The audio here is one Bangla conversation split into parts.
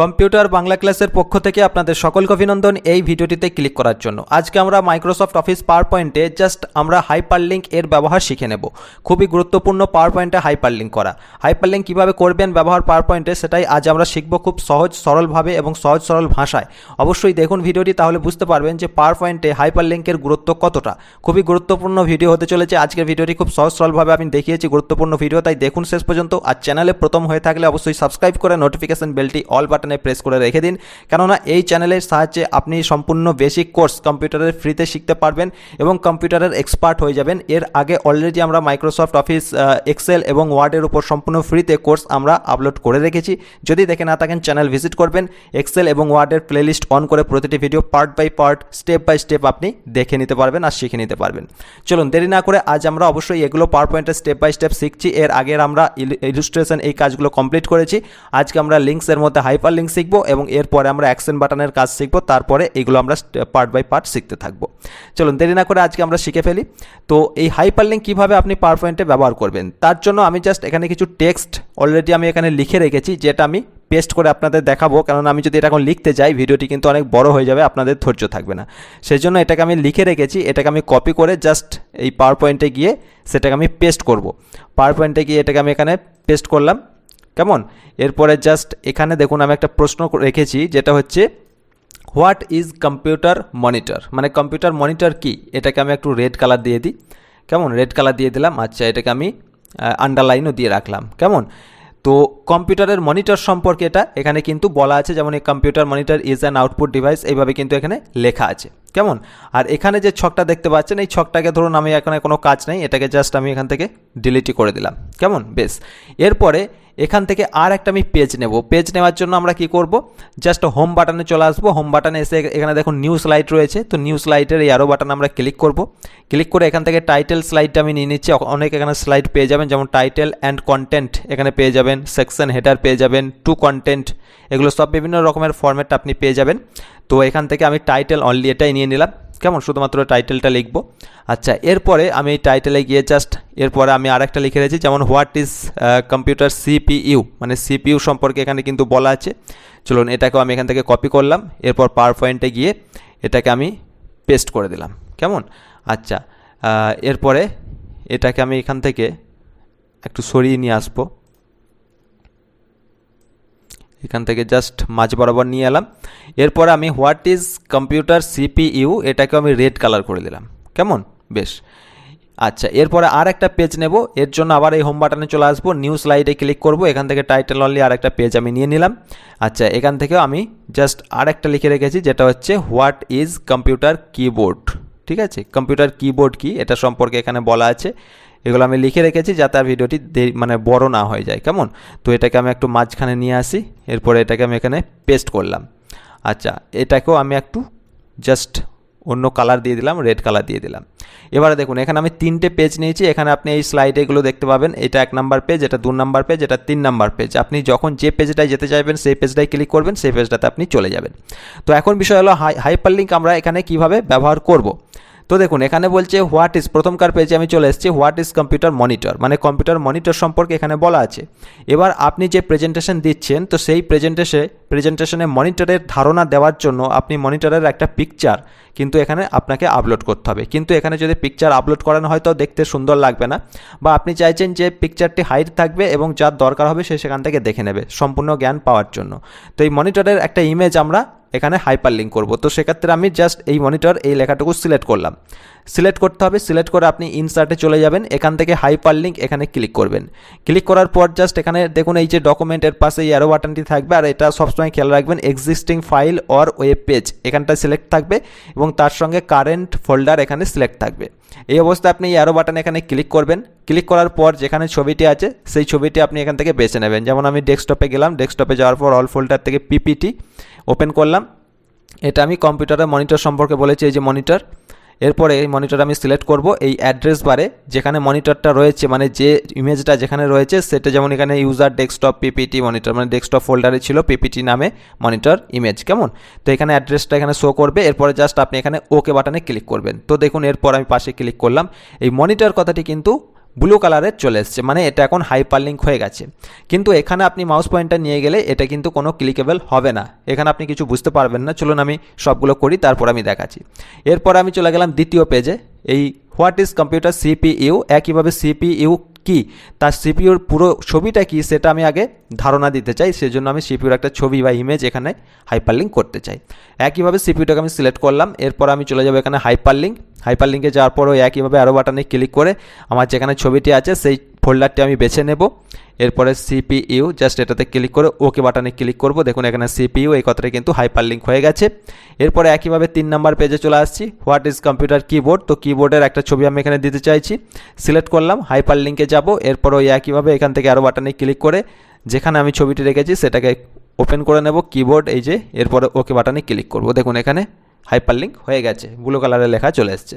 কম্পিউটার বাংলা ক্লাসের পক্ষ থেকে আপনাদের সকলকে অভিনন্দন এই ভিডিওটিতে ক্লিক করার জন্য। আজকে আমরা মাইক্রোসফট অফিস পাওয়ার পয়েন্টে জাস্ট আমরা হাইপারলিঙ্ক এর ব্যবহার শিখে নেব। খুবই গুরুত্বপূর্ণ পাওয়ার পয়েন্টে হাইপার হাইপারলিঙ্ক করা। হাইপারলিঙ্ক কীভাবে করবেন, ব্যবহার পাওয়ার পয়েন্টে সেটাই আজ আমরা শিখব খুব সহজ, সরলভাবে এবং সহজ, সরল ভাষায়। অবশ্যই দেখুন ভিডিওটি তাহলে বুঝতে পারবেন যে পাওয়ার পয়েন্টে হাইপারলিঙ্কের গুরুত্ব কতটা। খুবই গুরুত্বপূর্ণ ভিডিও হতে চলেছে। আজকের ভিডিওটি খুব সহজ, সরলভাবে আমি দেখিয়েছি গুরুত্বপূর্ণ ভিডিও, তাই দেখুন শেষ পর্যন্ত। আর চ্যানেলে প্রথম হয়ে থাকলে অবশ্যই সাবস্ক্রাইব করে নোটিফিকেশন বেলটি অল বাটনে প্রেস করে রেখে দিন। কেননা এই চ্যানেলের সাহায্যে আপনি সম্পূর্ণ বেসিক কোর্স কম্পিউটারের ফ্রিতে শিখতে পারবেন এবং কম্পিউটারের এক্সপার্ট হয়ে যাবেন। এর আগে অলরেডি আমরা মাইক্রোসফট অফিস এক্সেল এবং ওয়ার্ডের উপর সম্পূর্ণ ফ্রিতে কোর্স আমরা আপলোড করে রেখেছি। যদি দেখে না থাকেন চ্যানেল ভিজিট করবেন। এক্সেল এবং ওয়ার্ডের প্লেলিস্ট অন করে প্রতিটি video part by part step by step আপনি দেখে নিতে পারবেন আর শিখে নিতে পারবেন। চলুন, দেরি না করে আজ আমরা অবশ্যই এগুলো পাওয়ার পয়েন্টের স্টেপ বাই স্টেপ শিখছি। এর আগের আমরা ইলিস্ট্রেশন এই কাজগুলো কমপ্লিট করেছি। আজকে আমরা লিঙ্কসের মধ্যে হাইপার লিঙ্ক শিখব এবং এরপরে আমরা অ্যাকশন বাটনের কাজ শিখব, তারপরে এগুলো আমরা পার্ট বাই পার্ট শিখতে থাকব। চলুন, দেরি না করে আজকে আমরা শিখে ফেলি। তো এই হাইপার লিঙ্ক কীভাবে আপনি পাওয়ার পয়েন্টে ব্যবহার করবেন, তার জন্য আমি জাস্ট এখানে কিছু টেক্সট অলরেডি আমি এখানে লিখে রেখেছি, যেটা আমি পেস্ট করে আপনাদের দেখাবো। কেননা আমি যদি এটা এখন লিখতে যাই, ভিডিওটি কিন্তু অনেক বড় হয়ে যাবে, আপনাদের ধৈর্য থাকবে না। সেই জন্য এটাকে আমি লিখে রেখেছি, এটাকে আমি কপি করে জাস্ট এই পাওয়ার পয়েন্টে গিয়ে সেটাকে আমি পেস্ট করব। পাওয়ার পয়েন্টে গিয়ে এটাকে আমি এখানে পেস্ট করলাম। কেমন এরপরে জাস্ট এখানে দেখুন আমি একটা প্রশ্ন রেখেছি, যেটা হচ্ছে হোয়াট ইজ কম্পিউটার মনিটর মানে কম্পিউটার মনিটর কি? এটাকে আমি একটু রেড কালার দিয়ে দিই। কেমন রেড কালার দিয়ে দিলাম। আচ্ছা এটাকে আমি আন্ডারলাইনও দিয়ে রাখলাম। কেমন তো কম্পিউটারের মনিটর সম্পর্কে এটা, এখানে কিন্তু বলা আছে, যেমন এই computer monitor is an output device এইভাবে কিন্তু এখানে লেখা আছে। কেমন আর এখানে যে ছকটা দেখতে পাচ্ছেন, এই ছকটাকে ধরুন আমি এখানে কোনো কাজ নেই, এটাকে জাস্ট আমি এখান থেকে ডিলিটই করে দিলাম। কেমন বেশ। এরপরে এখান থেকে আর একটা আমি পেজ নেব। পেজ নেওয়ার জন্য আমরা কি করব? জাস্ট হোম বাটনে চলে আসব। হোম বাটনে এসে এখানে দেখুন নিউ স্লাইড রয়েছে। তো নিউ স্লাইডের এই আরও বাটন আমরা ক্লিক করব। ক্লিক করে এখান থেকে টাইটেল স্লাইডটা আমি নিয়ে নিচ্ছি। অনেক এখানে স্লাইড পেয়ে যাবেন। যেমন টাইটেল অ্যান্ড কন্টেন্ট এখানে পেয়ে যাবেন। সেকশন হেডার পেয়ে যাবেন। টু কন্টেন্ট এগুলো সব বিভিন্ন রকমের ফর্ম্যাটটা আপনি পেয়ে যাবেন। তো এখান থেকে আমি টাইটেল অনলি এটাই নিয়ে নিলাম। কেমন? শুধুমাত্র টাইটেলটা লিখব। আচ্ছা এরপরে আমি এই টাইটেলে গিয়ে জাস্ট এরপরে আমি আরেকটা লিখে রেখেছি, যেমন হোয়াট ইজ কম্পিউটার সিপিইউ মানে সিপিইউ সম্পর্কে এখানে কিন্তু বলা আছে। চলুন, এটাকেও আমি এখান থেকে কপি করলাম, এরপর পাওয়ার পয়েন্টে গিয়ে এটাকে আমি পেস্ট করে দিলাম। কেমন? আচ্ছা এরপরে এটাকে আমি এখান থেকে একটু সরিয়ে নিয়ে আসব। এখান থেকে জাস্ট মাঝ বরাবর নিয়ে এলাম। এরপরে আমি হোয়াট ইজ কম্পিউটার সিপিইউ এটাকে আমি রেড কালার করে দিলাম। কেমন? বেশ। আচ্ছা এরপরে আর একটা পেজ নেব। এর জন্য আবার এই হোম বাটনে চলে আসব। নিউ স্লাইডে ক্লিক করব। এখান থেকে টাইটেল অনলি আর একটা পেজ আমি নিয়ে নিলাম। আচ্ছা এখান থেকেও আমি জাস্ট আর একটা লিখে রেখেছি, যেটা হচ্ছে হোয়াট ইজ কম্পিউটার কিবোর্ড ঠিক আছে? কম্পিউটার কিবোর্ড কি? এটা সম্পর্কে এখানে বলা আছে। এগুলো আমি লিখে রেখেছি যাতে আর ভিডিওটি মানে বড় না হয়ে যায়। কেমন? তো এটাকে আমি একটু মাঝখানে নিয়ে আসি, এরপরে এটাকে আমি এখানে পেস্ট করলাম। আচ্ছা এটাকেও আমি একটু জাস্ট অন্য কালার দিয়ে দিলাম রেড কালার দিয়ে দিলাম। এবারে দেখুন, এখানে আমি তিনটে পেজ নিয়েছি। এখানে আপনি এই স্লাইড এগুলো দেখতে পাবেন। এটা এক নাম্বার পেজ এটা দু নাম্বার পেজ এটা তিন নাম্বার পেজ আপনি যখন যে পেজটায় যেতে চাইবেন, সেই পেজটায় ক্লিক করবেন, সেই পেজটাতে আপনি চলে যাবেন। তো এখন বিষয় হলো, হাই হাইপার লিঙ্ক আমরা এখানে কীভাবে ব্যবহার করব? তো দেখুন, এখানে বলছে হোয়াট ইজ প্রথমকার পেজে আমি চলে এসেছি হোয়াট ইজ কম্পিউটার মনিটর মানে কম্পিউটার মনিটর সম্পর্কে এখানে বলা আছে। এবার আপনি যে প্রেজেন্টেশন দিচ্ছেন, তো সেই প্রেজেন্টেশনে প্রেজেন্টেশনে মনিটরের ধারণা দেওয়ার জন্য আপনি মনিটরের একটা পিকচার কিন্তু এখানে আপনাকে আপলোড করতে হবে। কিন্তু এখানে যদি পিকচার আপলোড করানো হয়, তো দেখতে সুন্দর লাগবে না। বা আপনি চাইছেন যে পিকচারটি হাইট থাকবে এবং যার দরকার হবে, সে সেখান থেকে দেখে নেবে, সম্পূর্ণ জ্ঞান পাওয়ার জন্য। তো এই মনিটরের একটা ইমেজ আমরা এখানে হাইপার লিঙ্ক করব। তো সেক্ষেত্রে আমি জাস্ট এই মনিটর এই লেখাটুকু সিলেক্ট করলাম। সিলেক্ট করতে হবে সিলেক্ট করে আপনি ইনসার্টে চলে যাবেন। এখান থেকে হাইপার লিঙ্ক এখানে ক্লিক করবেন। ক্লিক করার পর জাস্ট এখানে দেখুন এই যে ডকুমেন্টের পাশে এই অ্যারো বাটনটি থাকবে, আর এটা সবসময় খেয়াল রাখবেন existing file or web page এখানটা সিলেক্ট থাকবে এবং তার সঙ্গে কারেন্ট ফোল্ডার এখানে সিলেক্ট থাকবে। এই অবস্থায় আপনি এই অ্যারো বাটন এখানে ক্লিক করবেন। ক্লিক করার পর যেখানে ছবিটি আছে, সেই ছবিটি আপনি এখান থেকে বেছে নেবেন। যেমন আমি ডেস্কটপে গেলাম ডেস্কটপে যাওয়ার পর অল ফোল্ডার থেকে পিপিটি ওপেন করলাম। এটা আমি কম্পিউটারের মনিটর সম্পর্কে বলেছি, এই যে মনিটর। এরপরে এই মনিটর আমি সিলেক্ট করব এই অ্যাড্রেস বারে, যেখানে মনিটরটা রয়েছে মানে যে ইমেজটা যেখানে রয়েছে, সেটা যেমন এখানে ইউজার ডেস্কটপ পিপিটি মনিটর মানে ডেস্কটপ ফোল্ডারে ছিল পিপিটি নামে মনিটর ইমেজ কেমন? তো এখানে অ্যাড্রেসটা এখানে শো করবে, এরপরে জাস্ট আপনি এখানে ওকে বাটনে ক্লিক করবেন। তো দেখুন, এরপর আমি পাশে ক্লিক করলাম। এই মনিটর কথাটি কিন্তু ব্লু কালারের চলে এসছে মানে এটা এখন হাইপার লিঙ্ক হয়ে গেছে। কিন্তু এখানে আপনি মাউস পয়েন্টটা নিয়ে গেলে এটা কিন্তু কোনো ক্লিকেবল হবে না। এখানে আপনি কিছু বুঝতে পারবেন না। চলুন আমি সবগুলো করি, তারপর আমি দেখাচ্ছি। এরপর আমি চলে গেলাম দ্বিতীয় পেজে এই হোয়াট ইজ কম্পিউটার সিপিইউ একইভাবে সিপিইউ কি? তার সিপিউর পুরো ছবিটা কি সেটা আমি আগে ধারণা দিতে চাই, সেজন্য আমি সিপিউর একটা ছবি বা ইমেজ এখানে হাইপারলিঙ্ক করতে চাই। একইভাবে সিপিউটাকে আমি সিলেক্ট করলাম, এরপর আমি চলে যাব এখানে হাইপারলিঙ্ক হাইপারলিঙ্কে যাওয়ার পর ওই একইভাবে আরও বাটনে ক্লিক করে আমার যেখানে ছবিটি আছে, সেই ফোল্ডারটি আমি বেছে নেব। এরপরে সিপিইউ, জাস্ট এটাতে ক্লিক করে ওকে বাটনে ক্লিক করব। দেখুন এখানে সিপিইউ, এই কথাটা কিন্তু হাইপারলিঙ্ক হয়ে গেছে। এরপরে একইভাবে তিন নাম্বার পেজে চলে আসছি। What is computer keyboard? তো কিবোর্ডের একটা ছবি আমি এখানে দিতে চাইছি। সিলেক্ট করলাম হাইপার লিঙ্কে যাব। এরপর ওই একইভাবে এখান থেকে আরও বাটনে ক্লিক করে যেখানে আমি ছবিটি রেখেছি সেটাকে ওপেন করে নেব, কিবোর্ড, এই যে, এরপরে ওকে বাটনে ক্লিক করব। দেখুন এখানে হাইপার লিঙ্ক হয়ে গেছে। ব্লু কালারের লেখা চলে এসছে।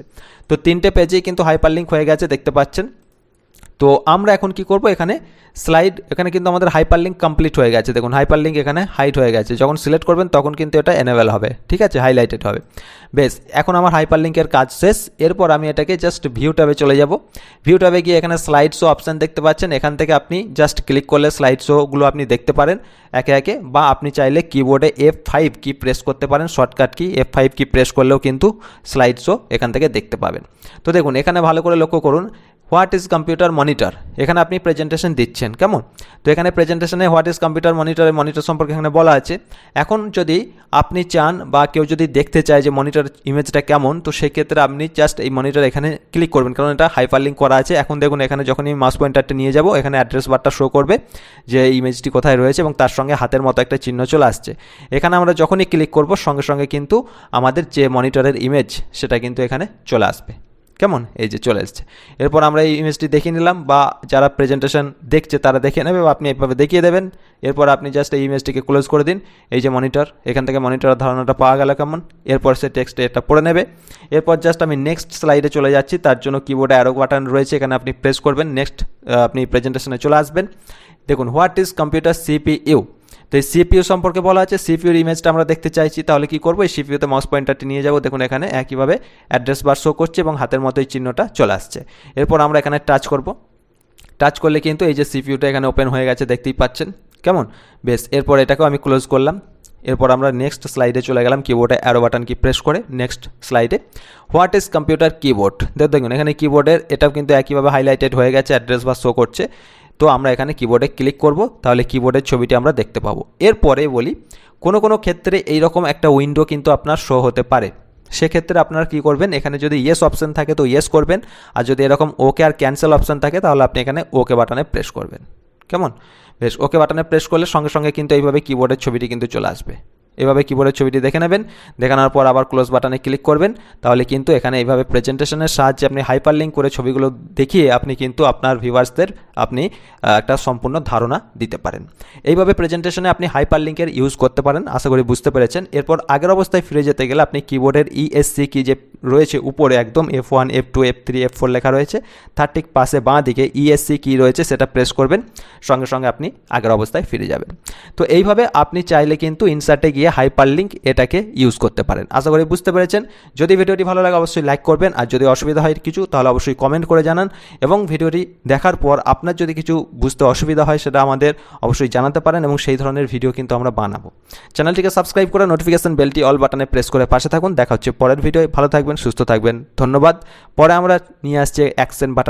তো তিনটে পেজেই কিন্তু হাইপার লিঙ্ক হয়ে গেছে, দেখতে পাচ্ছেন। তো আমরা এখন কি করব? এখানে স্লাইড এখানে কিন্তু আমাদের হাইপার লিঙ্ক কমপ্লিট হয়ে গেছে। দেখুন হাইপার লিঙ্ক এখানে হাইট হয়ে গেছে। যখন সিলেক্ট করবেন, তখন কিন্তু এটা এনেবেল হবে। ঠিক আছে? হাইলাইটেড হবে। বেশ, এখন আমার হাইপার লিঙ্কের কাজ শেষ। এরপর আমি এটাকে জাস্ট ভিউ ট্যাবে চলে যাব। ভিউ ট্যাবে গিয়ে এখানে স্লাইড শো অপশান দেখতে পাচ্ছেন। এখান থেকে আপনি জাস্ট ক্লিক করলে স্লাইড শোগুলো আপনি দেখতে পারেন। একে একে, বা আপনি চাইলে কিবোর্ডে এফ ফাইভ কি প্রেস করতে পারেন। শর্টকাট কি এফ ফাইভ কি প্রেস করলেও কিন্তু স্লাইড শো এখান থেকে দেখতে পাবেন। তো দেখুন, এখানে ভালো করে লক্ষ্য করুন। What is computer monitor? এখানে আপনি প্রেজেন্টেশন দিচ্ছেন, কেমন? তো এখানে প্রেজেন্টেশনে হোয়াট ইজ কম্পিউটার মনিটরের মনিটর সম্পর্কে এখানে বলা আছে। এখন যদি আপনি চান বা কেউ যদি দেখতে চায় যে মনিটর ইমেজটা কেমন, তো সেক্ষেত্রে আপনি জাস্ট এই মনিটর এখানে ক্লিক করবেন। কারণ এটা হাইপার লিঙ্ক করা আছে। এখন দেখুন, এখানে যখন আমি পয়েন্টারটা নিয়ে যাব, এখানে অ্যাড্রেস বারটা শো করবে যে ইমেজটি কোথায় রয়েছে এবং তার সঙ্গে হাতের মতো একটা চিহ্ন চলে আসছে। এখানে আমরা যখনই ক্লিক করব, সঙ্গে সঙ্গে কিন্তু আমাদের যে মনিটরের ইমেজ সেটা কিন্তু এখানে চলে আসবে। কেমন? এই যে চলে এসছে। এরপর আমরা এই ইমেজটি দেখিয়ে নিলাম বা যারা প্রেজেন্টেশন দেখছে তারা দেখে নেবে বা আপনি এইভাবে দেখিয়ে দেবেন। এরপর আপনি জাস্ট এই ইমেজটিকে ক্লোজ করে দিন। এই যে মনিটর এখান থেকে মনিটরের ধারণাটা পাওয়া গেল কেমন? এরপর সে টেক্সটে এটা পড়ে নেবে। এরপর জাস্ট আমি নেক্সট স্লাইডে চলে যাচ্ছি। তার জন্য কিবোর্ডে অ্যারো বাটন রয়েছে, এখানে আপনি প্রেস করবেন। নেক্সট আপনি প্রেজেন্টেশনে চলে আসবেন। দেখুন হোয়াট ইজ কম্পিউটার সিপিইউ তো এই সিপিইউ সম্পর্কে বলা আছে সিপিইউর ইমেজটা আমরা দেখতে চাইছি, তাহলে কি করব? এই সিপিইউতে মাউস পয়েন্টারটি নিয়ে যাব, দেখুন এখানে একইভাবে অ্যাড্রেস বার শো করছে এবং হাতের মতো এই চিহ্নটা চলে আসছে। এরপর আমরা এখানে টাচ করব। টাচ করলে কিন্তু এই যে সিপিইউটা এখানে ওপেন হয়ে গেছে, দেখতেই পাচ্ছেন? কেমন? বেশ, এরপর এটাকেও আমি ক্লোজ করলাম। এরপর আমরা নেক্সট স্লাইডে চলে গেলাম কিবোর্ডে অ্যারো বাটন কি প্রেস করে নেক্সট স্লাইডে হোয়াট ইজ কম্পিউটার কিবোর্ড দেখুন, এখানে কিবোর্ডের এটাও কিন্তু একইভাবে হাইলাইটেড হয়ে গেছে অ্যাড্রেস বা শো করছে। তো আমরা এখানে কিবোর্ডে ক্লিক করব, তাহলে কিবোর্ডের ছবিটি আমরা দেখতে পাবো। এরপরে বলি, কোনো কোনো ক্ষেত্রে এইরকম একটা উইন্ডো কিন্তু আপনার শো হতে পারে। সেক্ষেত্রে আপনারা কী করবেন, এখানে যদি ইয়েস অপশান থাকে তো ইয়েস করবেন, আর যদি এরকম ওকে আর ক্যান্সেল অপশান থাকে, তাহলে আপনি এখানে ওকে বাটনে প্রেস করবেন। কেমন? বেশ ওকে বাটনে প্রেস করলে সঙ্গে সঙ্গে কিন্তু এইভাবে কিবোর্ডের ছবিটি কিন্তু চলে আসবে। এভাবে কিবোর্ডের ছবিটি দেখে নেবেন। দেখানোর পর আবার ক্লোজ বাটনে ক্লিক করবেন। তাহলে কিন্তু এখানে এইভাবে প্রেজেন্টেশনের সাহায্যে আপনি হাইপার লিঙ্ক করে ছবিগুলো দেখিয়ে আপনি কিন্তু আপনার ভিউয়ার্সদের আপনি একটা সম্পূর্ণ ধারণা দিতে পারেন। এইভাবে প্রেজেন্টেশনে আপনি হাইপার লিঙ্কের ইউজ করতে পারেন, আশা করি বুঝতে পেরেছেন। এরপর আগের অবস্থায় ফিরে যেতে গেলে আপনি কিবোর্ডের ইএসসি কি যে রয়েছে উপরে একদম F one F two F three F four লেখা রয়েছে, তার ঠিক পাশে বাঁ দিকে ইএসসি কি রয়েছে, সেটা প্রেস করবেন। সঙ্গে সঙ্গে আপনি আগের অবস্থায় ফিরে যাবেন। তো এইভাবে আপনি চাইলে কিন্তু ইনসার্টে গিয়ে হাইপার লিঙ্ক এটাকে ইউজ করতে পারেন। আশা করি বুঝতে পেরেছেন। যদি ভিডিওটি ভালো লাগে, অবশ্যই লাইক করবেন। আর যদি অসুবিধা হয় কিছু, তাহলে অবশ্যই কমেন্ট করে জানান। এবং ভিডিওটি দেখার পর আপনার যদি কিছু বুঝতে অসুবিধা হয়, সেটা আমাদের অবশ্যই জানাতে পারেন এবং সেই ধরনের ভিডিও কিন্তু আমরা বানাবো। চ্যানেলটিকে সাবস্ক্রাইব করে নোটিফিকেশন বেলটি অল বাটনে প্রেস করে পাশে থাকুন। দেখা হচ্ছে পরের ভিডিও ভালো থাকবেন, সুস্থ থাকবেন। ধন্যবাদ। পরে আমরা নিয়ে আসছি অ্যাকশন বাটন